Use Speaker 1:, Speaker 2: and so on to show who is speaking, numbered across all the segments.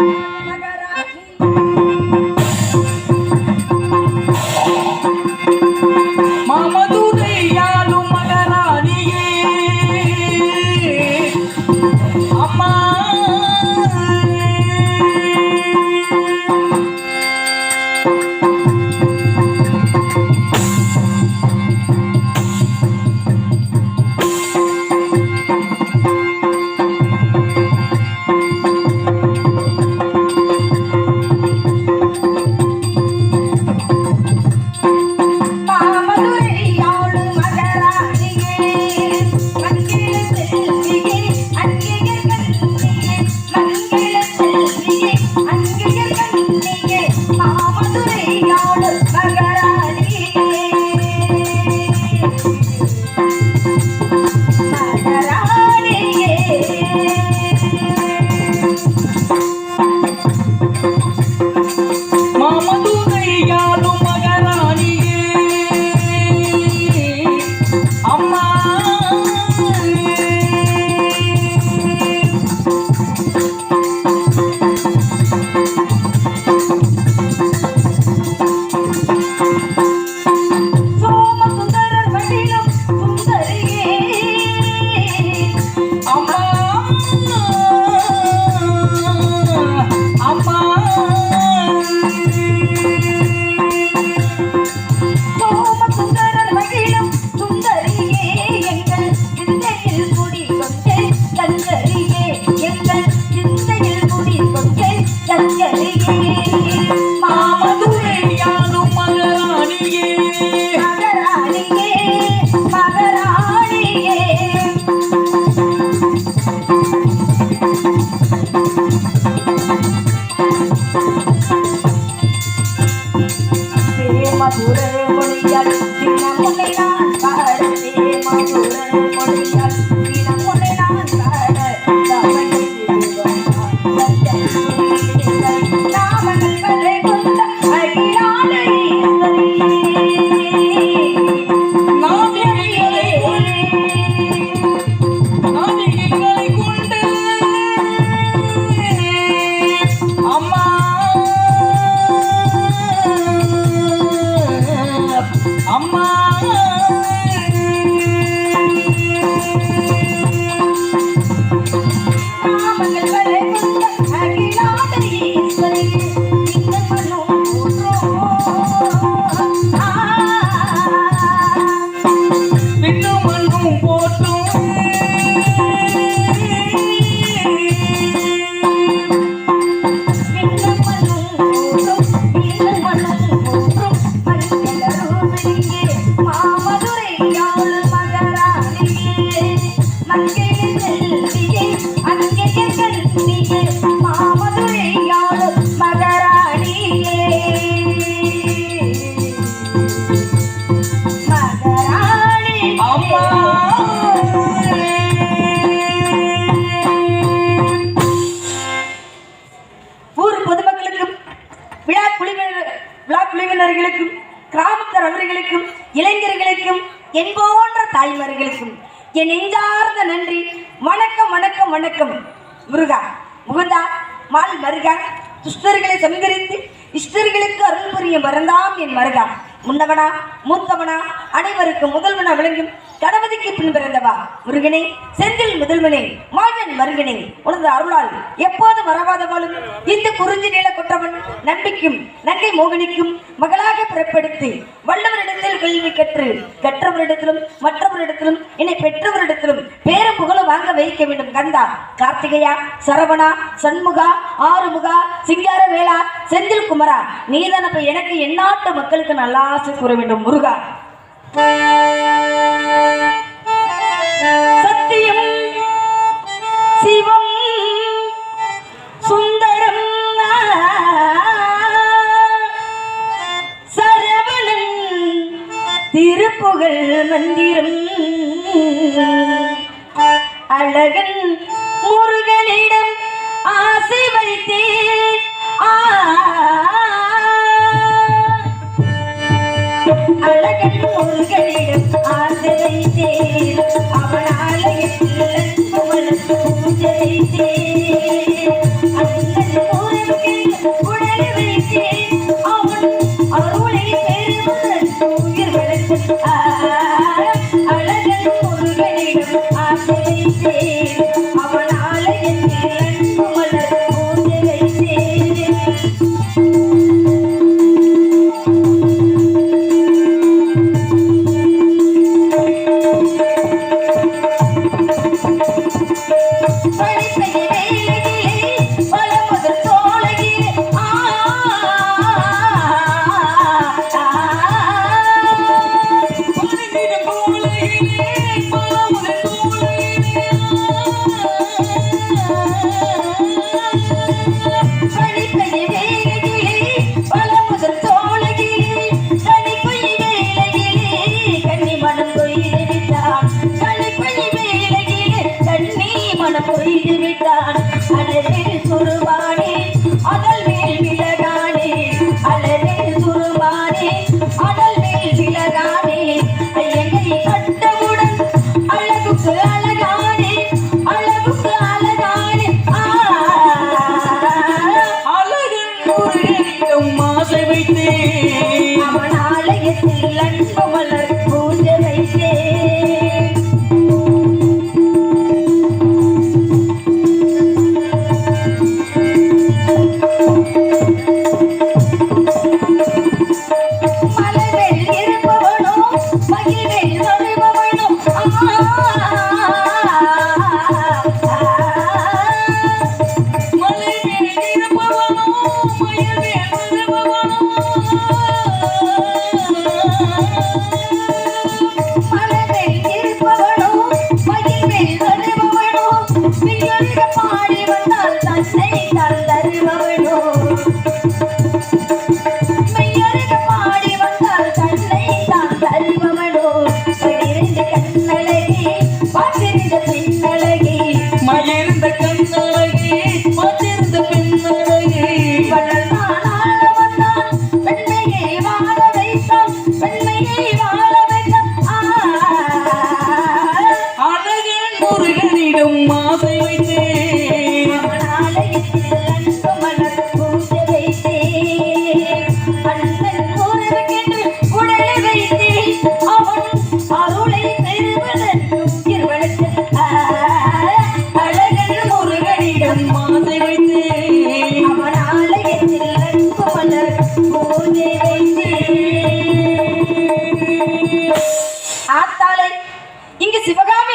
Speaker 1: Thank you. முதல்வனா கணபதிக்கு பின் பிறந்தவா? முருகனே செந்தில் முதல்வனே மாஜன் மருகனே உனது அருளால் எப்போது மறவாதவாளும் இந்த குறிஞ்சி நில குற்றவன் நம்பிக்கும் நங்கை மோகனிக்கும் மகளாக பிறப்பெடுத்து வல்லவரிடத்தில் கல்வி கற்று கற்றவரிடத்திலும் மற்றவரிடத்திலும் என்னை பெற்றவரிடத்திலும் பேரும் புகழும் வாங்க வைக்க வேண்டும். கந்தா கார்த்திகையா சரவணா சண்முகா ஆறுமுகா சிங்கார வேளா செந்தில் குமரா நீதானப்ப எனக்கு எந்நாட்டு மக்களுக்கு நல்லாசை கூற வேண்டும். முருகா சத்தியம் சிவம் சுந்தரம் சரவணன் திருப்புகழ் மந்திரம் அழகன் முருகனிடம் ஆசை வைத்தே அழகன் முருகனிடம் ஆசை செய்தேன் அவன் ஆலயத்தில் உனக்கு பூஜை செய்தேன் உடலை வைத்தேன். அவன் அருளை பெறுவதன் உயிர் வளர்த்து அழகன் முருகனிடம்
Speaker 2: ஆசை
Speaker 1: செய்தேன் seguir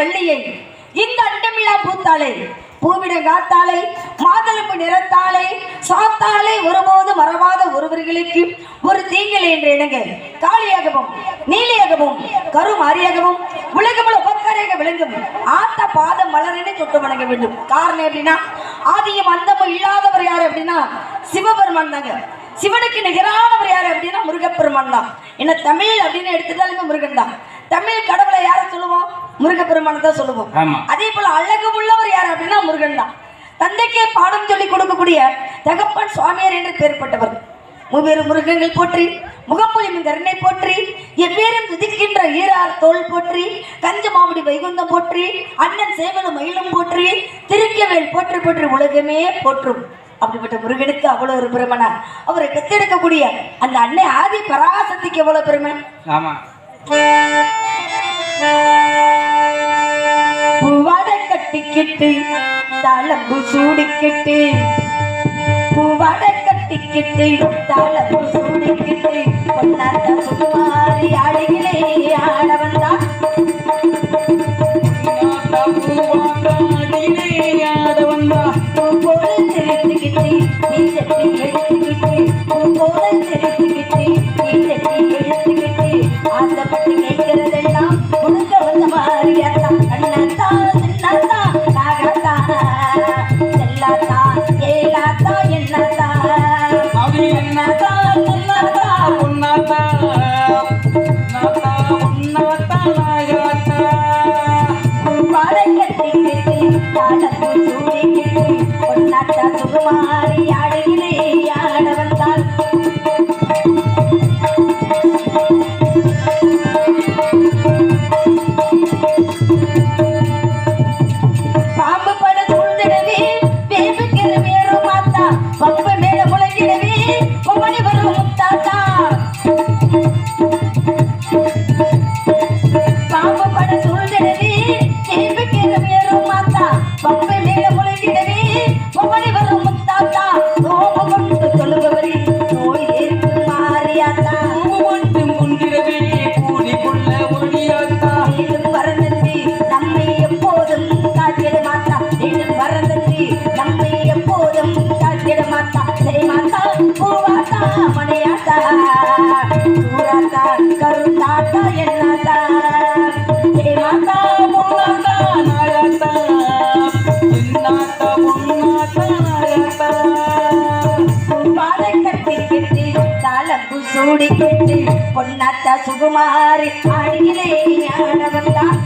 Speaker 1: வெள்ளியை இந்த அண்டமில்லா பூத்தாளை பூவிட காத்தாளை மாதளம்பு நிறத்தாளை சாத்தாளை ஒருபோது மறவாத ஒருவர்களுக்கு ஒரு தீங்கில் என்று இணங்க காளியாகவும் நீலியாகவும் கருமாரியாகவும் உலகமுள்ள உபக்காரியாக விளங்கும் ஆத்த பாதம் மலரினை தொட்டு வணங்க வேண்டும். காரணம் எப்படின்னா ஆதியும் அந்தமும் இல்லாதவர் யாரு அப்படின்னா சிவபெருமான் தாங்க. சிவனுக்கு நிகரானவர் யாரு அப்படின்னா முருகப்பெருமான் தான். என்ன தமிழ் அப்படின்னு எடுத்துட்டாலுமே முருகன் தான். தமிழ் கடவுளை யாரை சொல்லுவோம்? முருகப்பெருமானை தான் சொல்லுவோம். அதே போல அழகு உள்ளவர் யார் அப்படின்னா முருகன் தான். தந்தைக்கே பாடம் சொல்லி கொடுக்கக்கூடிய தகப்பன் சுவாமியார் என்று பெயர்பட்டவர் மூவேறு முருகங்கள் போற்றி முகப்பொலிமின் கருணை போற்றி எவ்வேறும் துதிக்கின்ற ஈரார் தோல் போற்றி கஞ்ச மாவடி வைகுந்தம் போற்றி அண்ணன் சேவலும் மயிலும் போற்றி திருக்கவேல் போற்றி போற்றி உலகமே போற்றும். அப்படிப்பட்ட முருகனுக்கு அவ்வளவு ஒரு பெருமனா அவரை பெத்தெடுக்கக்கூடிய அந்த அன்னை ஆதி பராசக்திக்கு எவ்வளவு பெருமை?
Speaker 2: ஆமா.
Speaker 1: பூவாடை கட்டிக்கிட்டு தளம்பு சூடிக்கிட்டு. பூவாடை கட்டிக்கிட்டு தளம்பு சூடிக்கிட்டு. தாளம்பு சூடிக்கிட்டு பொன்னாத்தா சுகுமாரி அடியிலே ஞானவந்தான்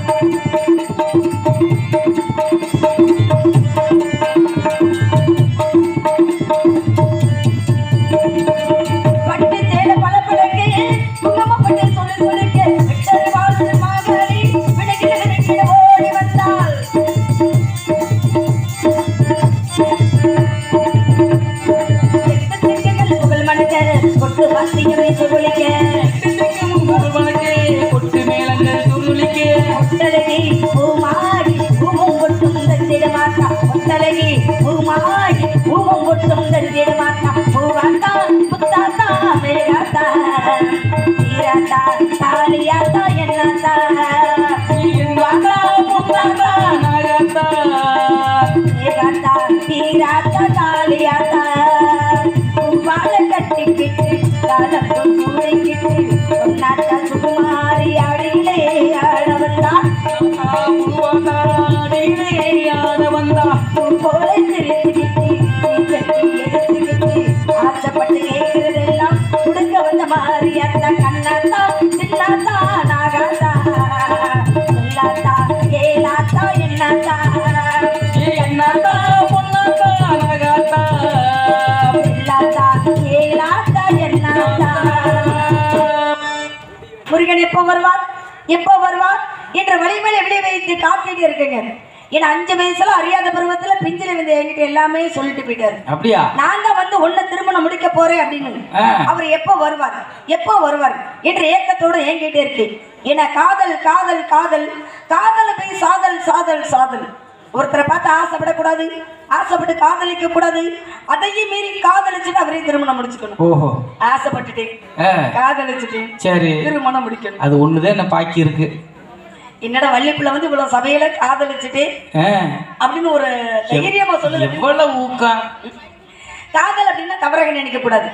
Speaker 1: முருகன் எப்போ வருவார்? எப்போ வருவார்? என்ற வழிமேல விளை வைத்து காத்துட்டு இருக்குங்க. ஏன்னா அஞ்சு வயசுல அறியாத பருவத்துல பிஞ்சில வந்து என்கிட்ட எல்லாமே சொல்லிட்டு போயிட்டாரு.
Speaker 2: அப்படியா?
Speaker 1: நான் தான் வந்து உன்னை திருமணம் முடிக்க போறேன் அப்படின்னு. அவர் எப்போ வருவார்? எப்போ வருவார்? என்ற ஏக்கத்தோட என்கிட்ட இருக்கு ஏன்னா காதல் காதல் காதல். காதல போய் சாதல் சாதல் சாதல். ஒருத்தரை பார்த்து ஆசைப்படக்கூடாது ஆசைப்பட்டு காதலிக்க கூடாது அதையும் மீறி காதலிச்சுட்டு அவரையும் திருமணம் முடிச்சுக்கணும்.
Speaker 2: ஓஹோ.
Speaker 1: ஆசைப்பட்டுட்டேன். காதலிச்சுட்டேன்.
Speaker 2: சரி.
Speaker 1: திருமணம் முடிக்கணும்.
Speaker 2: அது ஒண்ணுதான் என்ன பாக்கி இருக்கு.
Speaker 1: என்னடா வள்ளிப்புள்ள வந்து இவ்வளவு சபையில காதலிச்சுட்டு? அப்படின்னு ஒரு தைரியமா சொல்லுது.
Speaker 2: எவ்வளவு ஊக்கம்
Speaker 1: காதல் அப்படின்னா தவறாக நினைக்க கூடாது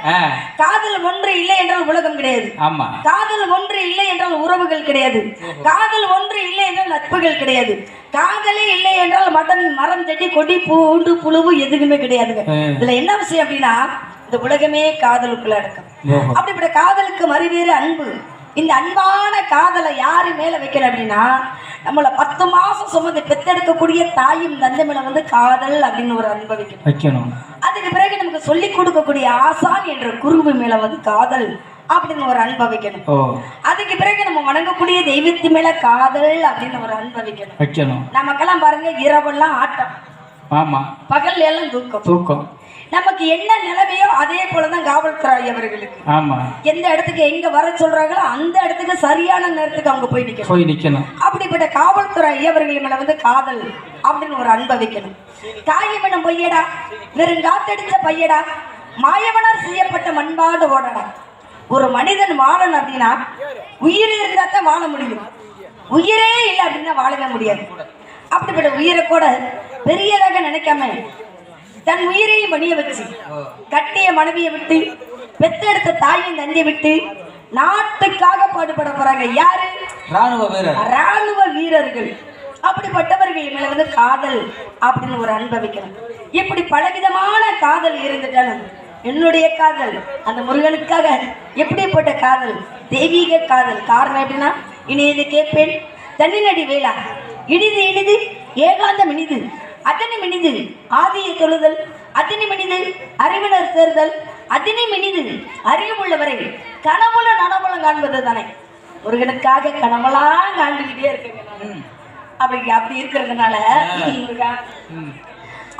Speaker 1: காதல் ஒன்று இல்லை என்றால் உலகம் கிடையாது.
Speaker 2: ஆமா.
Speaker 1: காதல் ஒன்று இல்லை என்றால் உறவுகள் கிடையாது. காதல் ஒன்று இல்லை என்றால் நட்புகள் கிடையாது. காதலே இல்லை என்றால் மட்டன் மரம் செடி கொடி பூண்டு புழுவு எதுவுமே கிடையாதுங்க. இதுல என்ன விஷயம் அப்படின்னா இந்த உலகமே காதலுக்குள்ள அடக்கம். அப்படிப்பட்ட காதலுக்கு மறுவேறு அன்பு. இந்த அன்பான காதலை யாரு மேல வைக்கணும் அப்படின்னா நம்மள பத்து மாசம் சுமந்து பெத்தெடுக்கக்கூடிய தாயும் தந்தை மேல வந்து காதல் அப்படின்னு ஒரு அன்பை வைக்கணும். அதுக்கு பிறகு நமக்கு சொல்லி கொடுக்கக்கூடிய ஆசான் என்ற குருவு மேல வந்து காதல் அப்படின்னு ஒரு அன்பை வைக்கணும். அதுக்கு பிறகு நம்ம வணங்கக்கூடிய தெய்வத்து மேல காதல் அப்படின்னு ஒரு அன்பை வைக்கணும். நமக்கெல்லாம் பாருங்க இரவெல்லாம் ஆட்டம்.
Speaker 2: ஆமா.
Speaker 1: பகல்ல எல்லாம் தூக்கம்.
Speaker 2: தூக்கம்.
Speaker 1: நமக்கு என்ன நிலைமையோ அதே போலதான் காவல்துறை அவர்களுக்கு.
Speaker 2: ஆமா.
Speaker 1: எந்த இடத்துக்கு எங்க வர சொல்றாங்களோ அந்த இடத்துக்கு சரியான நேரத்துக்கு அவங்க போய் நிக்கணும்.
Speaker 2: போய் நிக்கணும்.
Speaker 1: அப்படிப்பட்ட காவல்துறை ஐயவர்கள் மேல வந்து காதல் அப்படின்னு ஒரு அன்பை வைக்கணும். தாயமனம் பொய்யடா வெறும் காத்தடிச்ச பையடா மாயவனார் செய்யப்பட்ட மண்பாடு ஓடடா. ஒரு மனிதன் வாழணும் அப்படின்னா உயிர் இருந்தா தான் வாழ முடியும். உயிரே இல்லை அப்படின்னா வாழவே முடியாது. அப்படிப்பட்ட உயிரை கூட பெரியதாக நினைக்காம தன் உயிரையும் பணிய வச்சு கட்டிய மனைவியை விட்டு பெத்தெடுத்த தாயின் தந்தையை விட்டு நாட்டுக்காக பாடுபட போறாங்க. யாரு?
Speaker 2: ராணுவ வீரர்.
Speaker 1: ராணுவ வீரர்கள். அப்படிப்பட்டவர்கள் மேல வந்து காதல் அப்படின்னு ஒரு அன்பை வைக்கணும். இப்படி பலவிதமான காதல் இருந்துட்டாலும் என்னுடைய காதல் அந்த முருகனுக்காக எப்படிப்பட்ட காதல்? தெய்வீக காதல். காரணம் எப்படின்னா இனி இது கேட்பேன் தன்னினடி வேளா இனிது இனிது ஏகாந்தம் இனிது. அதனி மினிது ஆதிய தொழுதல் அதனி மினிது அறிவினர் சேர்தல் அதனி மினிது அறிவுள்ளவரை கனவுல நனவுல காண்பது தானே. முருகனுக்காக கனவெல்லாம் காண்டுகிட்டே இருக்குங்க நானு. அப்படி அப்படி இருக்கிறதுனால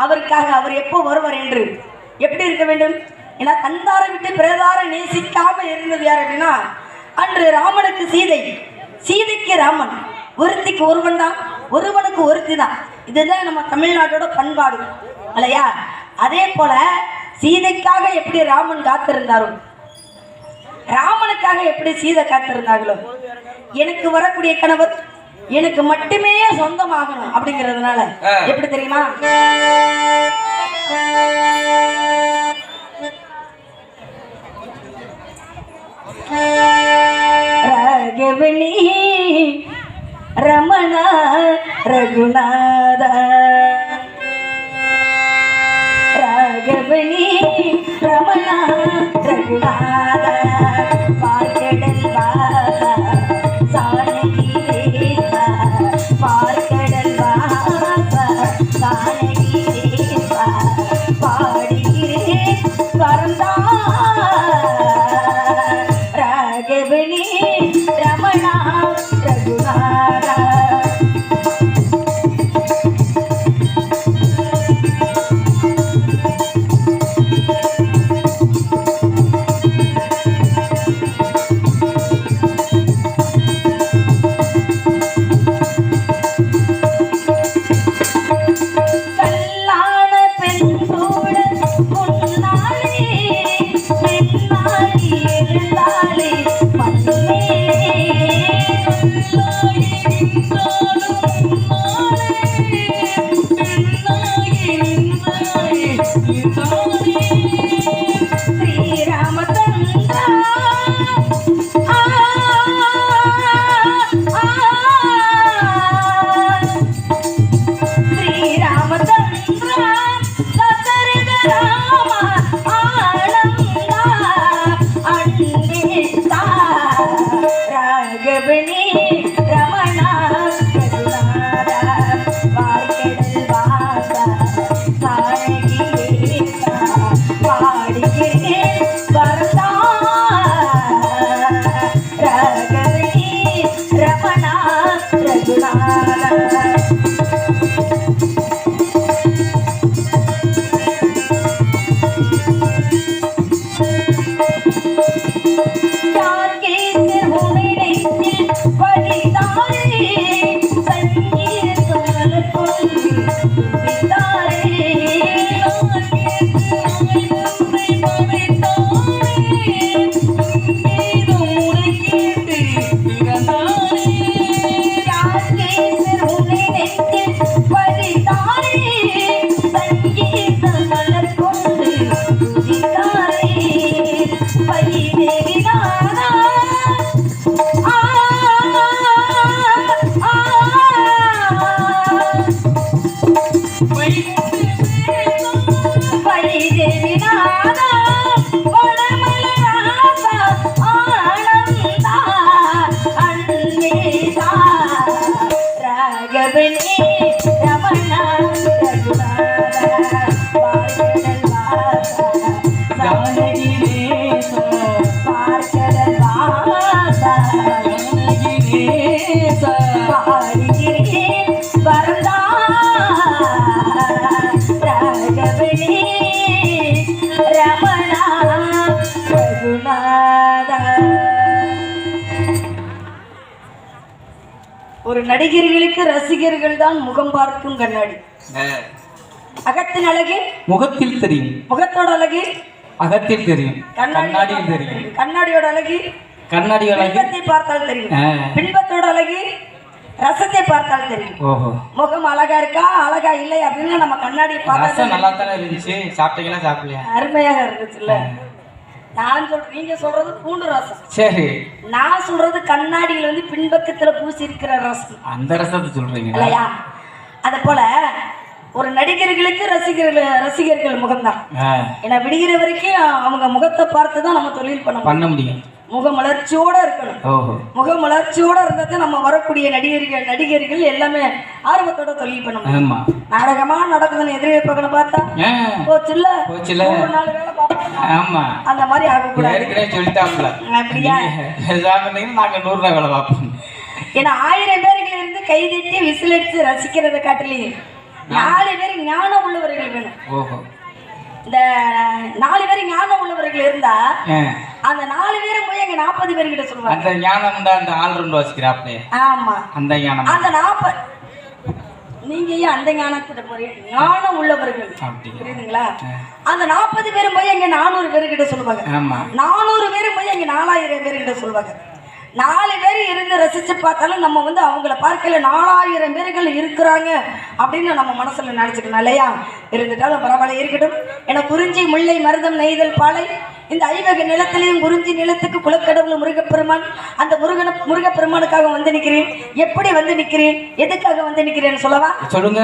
Speaker 1: அவருக்காக அவர் எப்போ வருவார் என்று எப்படி இருக்க வேண்டும்? ஏன்னா தந்தாரை விட்டு பிரதார நேசிக்காம இருந்தது யார் அப்படின்னா அன்று ராமனுக்கு சீதை. சீதைக்கு ராமன். ஒருத்திக்கு ஒருவன் தான். ஒருவனுக்கு ஒருத்தி தான். இதுதான் நம்ம தமிழ்நாட்டோட பண்பாடு இல்லையா அதே போல சீதைக்காக எப்படி ராமன் காத்திருந்தாரோ ராமனுக்காக எப்படி சீதை காத்திருந்தாங்களோ எனக்கு வரக்கூடிய கணவர் எனக்கு மட்டுமே சொந்தமாகணும் அப்படிங்கிறதுனால. எப்படி தெரியுமா ராகவனி ரமண ரகுநாத Bye. ஒரு நடிகர்களுக்கு ரசிகர்கள் தான் முகம் பார்க்கும் கண்ணாடி. அகத்தின் அழகு?
Speaker 2: முகத்தில் தெரியும்.
Speaker 1: முகத்தோட அழகு?
Speaker 2: அகத்தில் தெரியும். கண்ணாடியில் தெரியும்.
Speaker 1: கண்ணாடியோட அழகு?
Speaker 2: கண்ணாடி அழகு?
Speaker 1: பின்பத்தை பார்த்தால் தெரியும். பின்பத்தோட அழகு? ரசத்தை பார்த்தால் தெரியும்.
Speaker 2: ஓஹோ.
Speaker 1: முகம் அழகா இருக்கா? அழகா இல்லை அப்படின்னு நம்ம கண்ணாடியை பார்த்தா
Speaker 2: நல்லா தானே இருந்துச்சு. சாப்பிட்டீங்களா சாப்பிடலையா?
Speaker 1: அருமையாக இருந்துச்சுல்ல. நான் சொல் நீங்க சொல்றது பூண்டு ரசம்.
Speaker 2: சரி.
Speaker 1: நான் சொல்றது கண்ணாடியில் வந்து பின்பக்கத்துல பூசி இருக்கிற ரசம்.
Speaker 2: அந்த ரசத்தை சொல்றீங்களா
Speaker 1: இல்லையா? அது போல ஒரு நடிகர்களுக்கு ரசிகர்கள் ரசிகர்கள் முகம்தான். ஏன்னா விடுகிற வரைக்கும் அவங்க முகத்தை பார்த்து தான் நம்ம தொழில் பண்ண
Speaker 2: பண்ண முடியும்.
Speaker 1: முகமலர்ச்சியோட இருக்கணும். முகமலர்ச்சியோட இருந்தா நம்ம வரக்கூடிய நடிகர்கள் நடிகர்கள் எல்லாமே ஆர்வத்தோட தொழில் பண்ண முடியும்.
Speaker 2: ஆமா.
Speaker 1: நாடகமா நடக்குதுன்னு எதிர்பார்க்கணும் பார்த்தா
Speaker 2: ஆ,
Speaker 1: போச்சுல்ல?
Speaker 2: போச்சுல்ல.
Speaker 1: வேலை பார்ப்போம்
Speaker 2: ஆமா.
Speaker 1: அந்த மாதிரி ஆகக்கூடாது.
Speaker 2: ஏற்கனவே சொல்லிட்டாப்ல
Speaker 1: அப்படியா?
Speaker 2: நாங்க நூறு ரூபாய் வேலை பார்ப்போம்.
Speaker 1: ஏன்னா ஆயிரம் பேர்கள் இருந்து கைதட்டி விசில் அடிச்சு ரசிக்கிறத காட்டிலையும் நாலு பேர் ஞானம் உள்ளவர்கள் வேணும்.
Speaker 2: ஓஹோ.
Speaker 1: இந்த நாலு பேர் ஞானம் உள்ளவர்கள் இருந்தா அந்த நாலு பேரும் போய் எங்க நாற்பது பேர்கிட்ட சொல்லுவாங்க.
Speaker 2: அந்த ஞானம் தான் அந்த ஆல்ரவுண்ட் வச்சுக்கிறாப்லே
Speaker 1: ஆமா.
Speaker 2: அந்த ஞானம்.
Speaker 1: அந்த நாற்பது நீங்க ஏன் அந்த ஞானத்திட்ட போறீங்க? ஞானம் உள்ளவர்கள். புரியுதுங்களா? அந்த நாற்பது பேரும் போய் எங்க நானூறு பேர்கிட்ட சொல்லுவாங்க.
Speaker 2: ஆமா.
Speaker 1: நானூறு பேரும் போய் எங்க நாலாயிரம் பேர்கிட்ட சொல்லுவாங்க. நாலு பேர் இருந்து ரசித்து பார்த்தாலும் நம்ம வந்து அவங்கள பார்க்கல நாலாயிரம் பேர்கள் இருக்கிறாங்க அப்படின்னு நம்ம மனசில் நினச்சிக்கணும் இல்லையா? இருந்துட்டாலும் பரவாயில்ல இருக்கட்டும். என குறிஞ்சி முல்லை மருதம் நெய்தல் பாலை இந்த ஐவக நிலத்திலையும் குறிஞ்சி நிலத்துக்கு குலக்கடவுள் முருகப்பெருமான் அந்த முருகன முருகப்பெருமானுக்காக வந்து நிற்கிறேன் எப்படி வந்து நிற்கிறேன் எதுக்காக வந்து நிற்கிறேன்னு சொல்லவா?
Speaker 2: சொல்லுங்க.